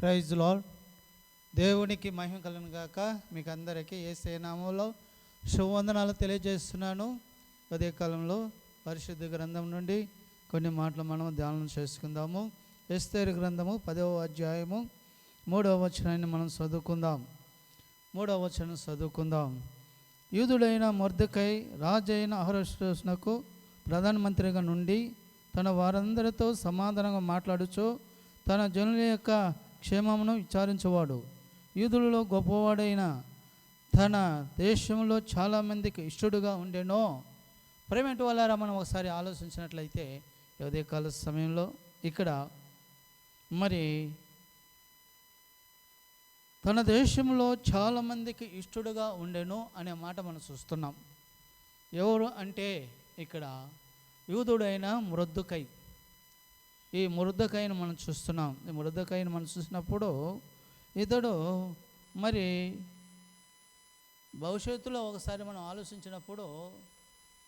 Praise Lal దేవునికి మహిమ కలను గాక. మీకు అందరికీ ఏ నామంలో శుభవందనాలు తెలియజేస్తున్నాను. ఉదయకాలంలో పరిశుద్ధ గ్రంథం నుండి కొన్ని మాటలు మనం ధ్యానం చేసుకుందాము. ఎస్తేరు గ్రంథము పదవ అధ్యాయము మూడవ వచనాన్ని మనం చదువుకుందాం. మూడవ వచనం చదువుకుందాం. యూదుడైన మొర్దకై రాజైన అహరస్టునకు ప్రధానమంత్రిగా నుండి తన వారందరితో సమాధానంగా మాట్లాడుచు తన జనుల యొక్క క్షేమమును విచారించేవాడు. యూదులలో గొప్పవాడైన తన దేశంలో చాలామందికి ఇష్టడుగా ఉండేనో. ప్రేమటి వాళ్ళారా మనం ఒకసారి ఆలోచించినట్లయితే ఉదయకాల సమయంలో ఇక్కడ మరి తన దేశంలో చాలామందికి ఇష్టడుగా ఉండెను అనే మాట మనం చూస్తున్నాం. ఎవరు అంటే ఇక్కడ యూదుడైన మృద్దుకై ఈ మురుదకాయను మనం చూస్తున్నాం. ఈ మురుదకాయను మనం చూసినప్పుడు ఇతడు మరి భవిష్యత్తులో ఒకసారి మనం ఆలోచించినప్పుడు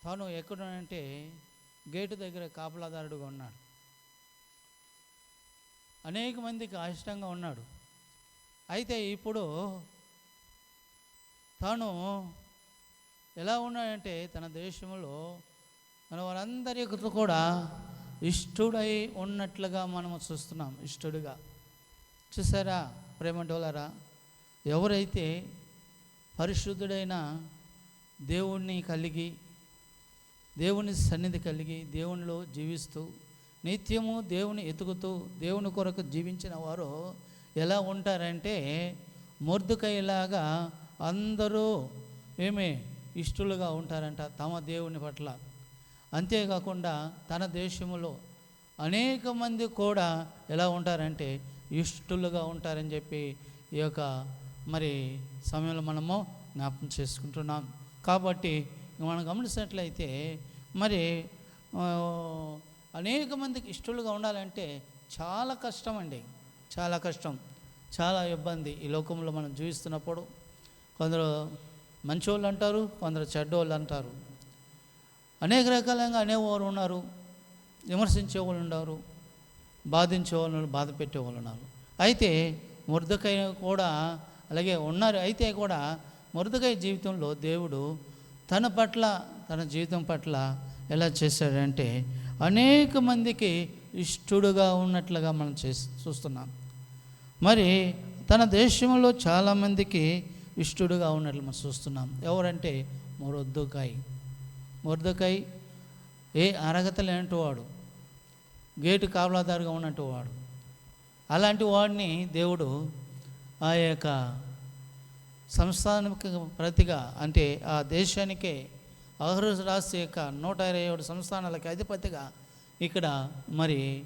తాను ఎక్కడంటే గేటు దగ్గర కాపలాదారుడుగా ఉన్నాడు. అనేక మందికి ఆశిష్టంగా ఉన్నాడు. అయితే ఇప్పుడు తాను ఎలా ఉన్నాడంటే తన దేశంలో మన వారందరి కూడా ఇష్టుడై ఉన్నట్లుగా మనము చూస్తున్నాం ఇష్టుడుగా. చూసారా ప్రేమటోలరా ఎవరైతే పరిశుద్ధుడైన దేవుణ్ణి కలిగి దేవుని సన్నిధి కలిగి దేవునిలో జీవిస్తూ నిత్యము దేవుని ఎతుకుతూ దేవుని కొరకు జీవించిన వారు ఎలా ఉంటారంటే మొర్దుకయ్యేలాగా అందరూ ఏమే? ఇష్టలుగా ఉంటారంట తమ దేవుని పట్ల. అంతేకాకుండా తన దేశంలో అనేక మంది కూడా ఎలా ఉంటారంటే ఇష్టలుగా ఉంటారని చెప్పి ఈ యొక్క మరి సమయంలో మనము జ్ఞాపకం చేసుకుంటున్నాం. కాబట్టి మనం గమనించినట్లయితే మరి అనేక మందికి ఇష్టలుగా ఉండాలంటే చాలా కష్టం అండి చాలా కష్టం. చాలా ఇబ్బంది ఈ లోకంలో మనం జీవిస్తున్నప్పుడు. కొందరు మంచోళ్ళు అంటారు కొందరు చెడ్డోళ్ళు అంటారు. అనేక రకాలుగా అనేవారు ఉన్నారు. విమర్శించే వాళ్ళు ఉన్నారు బాధించే వాళ్ళు బాధ పెట్టే వాళ్ళు ఉన్నారు. అయితే మురదకై కూడా అలాగే ఉన్నారు. అయితే కూడా మురదకై జీవితంలో దేవుడు తన పట్ల తన జీవితం పట్ల ఎలా చేశాడంటే అనేక మందికి ఇష్టడుగా ఉన్నట్లుగా మనం చే చూస్తున్నాం. మరి తన దేశంలో చాలామందికి ఇష్టడుగా ఉన్నట్లు మనం చూస్తున్నాం. ఎవరంటే మొరొద్దుకాయ్ మొర్దకై ఏ అర్హత లేనట్టువాడు గేటు కావలాదారుగా ఉన్నట్టు వాడు అలాంటి వాడిని దేవుడు ఆ యొక్క సంస్థానానికి ప్రతిగా అంటే ఆ దేశానికే అహ్రు రాసి యొక్క నూట ఇరవై ఏడు సంస్థానాలకి అధిపతిగా ఇక్కడ మరి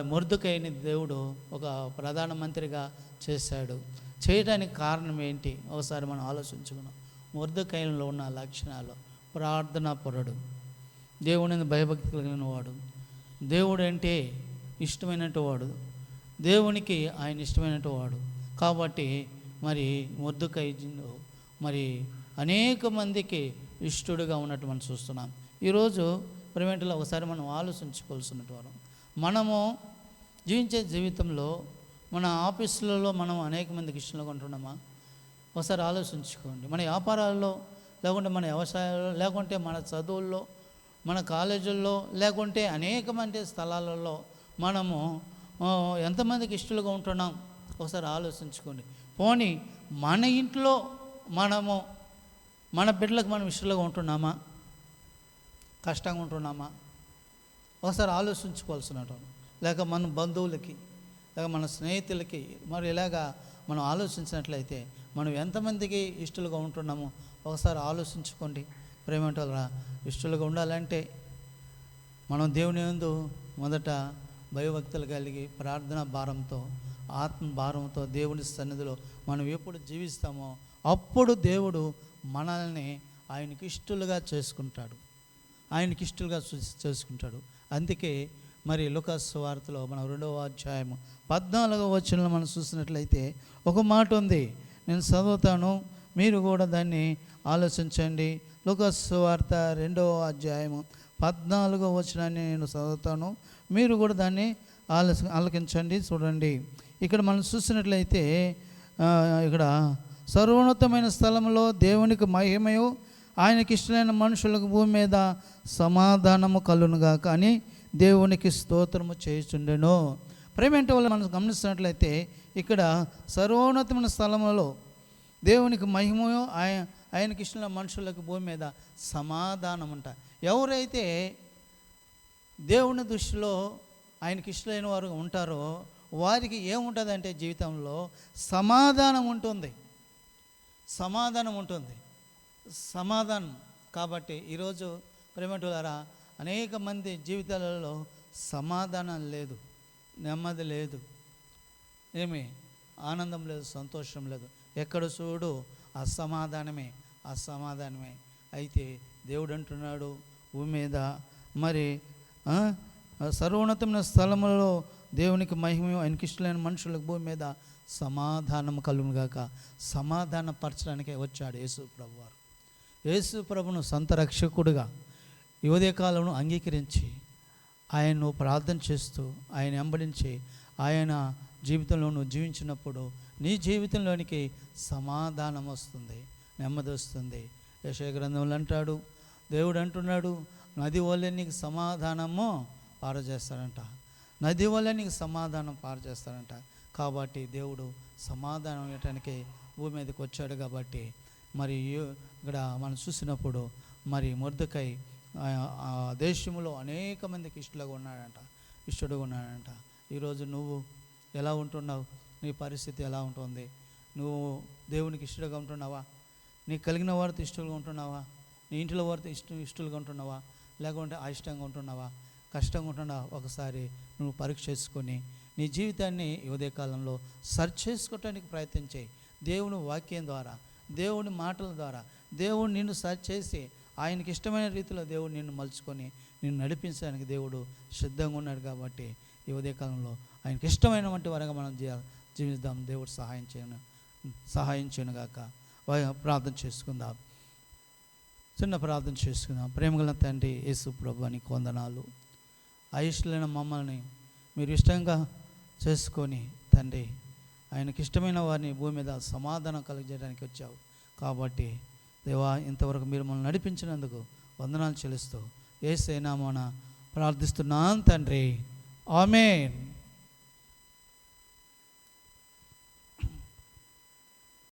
మొర్దుకైని దేవుడు ఒక ప్రధానమంత్రిగా చేశాడు. చేయడానికి కారణం ఏంటి? ఒకసారి మనం ఆలోచించుకున్నాం మొర్దుకైలో ఉన్న లక్షణాలు. ప్రార్థనా పరుడు. దేవుడిని భయభక్తి కలిగిన వాడు దేవుడు అంటే ఇష్టమైనట్టు వాడు దేవునికి ఆయన ఇష్టమైనట్టు వాడు కాబట్టి మరి మొద్దుకై మరి అనేక మందికి ఇష్టడుగా ఉన్నట్టు మనం చూస్తున్నాం. ఈరోజు ప్రివెంట్లో ఒకసారి మనం ఆలోచించుకోవాల్సినట్టు వారు. మనము జీవించే జీవితంలో మన ఆఫీసులలో మనం అనేక మందికి ఇష్టంగా ఉంటున్నామా? ఒకసారి ఆలోచించుకోండి. మన వ్యాపారాల్లో లేకుంటే మన వ్యవసాయాల్లో లేకుంటే మన చదువుల్లో మన కాలేజీల్లో లేకుంటే అనేకమంది స్థలాలలో మనము ఎంతమందికి ఇష్టలుగా ఉంటున్నాం? ఒకసారి ఆలోచించుకోండి. పోనీ మన ఇంట్లో మనము మన బిడ్డలకు మనం ఇష్టలుగా ఉంటున్నామా? కష్టంగా ఉంటున్నామా? ఒకసారి ఆలోచించుకోవాల్సినట్టు లేక మన బంధువులకి లేక మన స్నేహితులకి మరి ఇలాగా మనం ఆలోచించినట్లయితే మనం ఎంతమందికి ఇష్టలుగా ఉంటున్నామో ఒకసారి ఆలోచించుకోండి. ప్రేమంటారా ఇష్టలుగా ఉండాలంటే మనం దేవుని యందు మొదట భయభక్తులు కలిగి ప్రార్థన భారంతో ఆత్మ భారంతో దేవుని సన్నిధిలో మనం ఎప్పుడు జీవిస్తామో అప్పుడు దేవుడు మనల్ని ఆయనకి ఇష్టలుగా చేసుకుంటాడు. ఆయనకి ఇష్టలుగా చేసుకుంటాడు. అందుకే మరి లుకాస్ వార్తలో మన రెండవ అధ్యాయం పద్నాలుగవ వచనంలో మనం చూసినట్లయితే ఒక మాట ఉంది. నేను చదువుతాను మీరు కూడా దాన్ని ఆలోచించండి. లుకాస్ వార్త రెండవ అధ్యాయము పద్నాలుగో వచనాన్ని నేను చదువుతాను మీరు కూడా దాన్ని ఆలో ఆలకించండి చూడండి. ఇక్కడ మనం చూసినట్లయితే ఇక్కడ సర్వోన్నతమైన స్థలంలో దేవునికి మహిమయు ఆయనకి ఇష్టమైన మనుషులకు భూమి మీద సమాధానము కలునుగా కానీ దేవునికి స్తోత్రము చేయుచుండెను. ప్రేమేంటి వల్ల మనం గమనిస్తున్నట్లయితే ఇక్కడ సర్వోన్నతమైన స్థలములలో దేవునికి మహిమ ఆయన ఆయనకి ఇష్టం మనుషులకు భూమి మీద సమాధానం అంట ఎవరైతే దేవుని దృష్టిలో ఆయనకి ఇష్టమైన వారు ఉంటారో వారికి ఏముంటుందంటే జీవితంలో సమాధానం ఉంటుంది సమాధానం ఉంటుంది సమాధానం కాబట్టి ఈరోజు ప్రేమటులారా అనేక మంది జీవితాలలో సమాధానం లేదు నెమ్మది లేదు. ఏమి? ఆనందం లేదు సంతోషం లేదు. ఎక్కడ చూడు? అసమాధానమే అసమాధానమే. అయితే దేవుడు అంటున్నాడు భూమి మీద మరి సర్వోన్నతమైన స్థలములలో దేవునికి మహిమ ఆయనకి ఇష్టమైన మనుషులకు భూమి మీద సమాధానం కలుగుగాక సమాధానపరచడానికే వచ్చాడు యేసు ప్రభు వారు యేసు ప్రభును సొంత రక్షకుడుగా ఈ ఉదయకాలంలో అంగీకరించి ఆయన్ను ప్రార్థన చేస్తూ ఆయన వెంబడించి ఆయన జీవితంలో నువ్వు జీవించినప్పుడు నీ జీవితంలోనికి సమాధానం వస్తుంది నెమ్మది వస్తుంది. యశయ అంటాడు దేవుడు అంటున్నాడు నది వల్లే నీకు సమాధానము పారజేస్తాడంట నది వల్లే నీకు సమాధానం పారజేస్తాడంట కాబట్టి దేవుడు సమాధానం ఇవ్వటానికి భూమి మీదకి వచ్చాడు కాబట్టి మరి ఇక్కడ మనం చూసినప్పుడు మరి మురదకై ఆ దేశంలో అనేక మందికి ఇష్టలుగా ఉన్నాడంట ఇష్టడుగా ఉన్నాడంట. ఈరోజు నువ్వు ఎలా ఉంటున్నావు? నీ పరిస్థితి ఎలా ఉంటుంది? నువ్వు దేవునికి ఇష్టడుగా ఉంటున్నావా? నీకు కలిగిన వారితో ఇష్టలుగా ఉంటున్నావా? నీ ఇంట్లో వారితో ఇష్ట ఇష్టలుగా ఉంటున్నావా? లేకుంటే అయిష్టంగా ఉంటున్నావా? కష్టంగా ఉంటున్నావా? ఒకసారి నువ్వు పరీక్ష చేసుకొని నీ జీవితాన్ని ఈ ఉదయకాలంలో సర్చ్ చేసుకోవటానికి ప్రయత్నం చేయి. దేవుని వాక్యం ద్వారా దేవుని మాటల ద్వారా దేవుడు నిన్ను సర్చ్ చేసి ఆయనకి ఇష్టమైన రీతిలో దేవుడు నిన్ను మలుచుకొని నిన్ను నడిపించడానికి దేవుడు సిద్ధంగా ఉన్నాడు కాబట్టి ఈ ఉదయకాలంలో ఆయనకి ఇష్టమైనటువంటి వరగా మనం జీవిద్దాం. దేవుడు సహాయం చేయను సహాయం చేయనుగాక. ప్రార్థన చేసుకుందాం. చిన్న ప్రార్థన చేసుకుందాం. ప్రేమగల తండ్రి యేసు ప్రభు అని కొందనాలు ఆయుష్లైన మమ్మల్ని మీరు ఇష్టంగా చేసుకొని తండ్రి ఆయనకి ఇష్టమైన వారిని భూమి మీద సమాధానం కలిగజేయడానికి వచ్చావు. కాబట్టి దేవా ఇంతవరకు మీరు మమ్మల్ని నడిపించినందుకు వందనాలు చెల్లిస్తూ ఏ సేనామోన ప్రార్థిస్తున్నాను తండ్రి. ఆమెన్.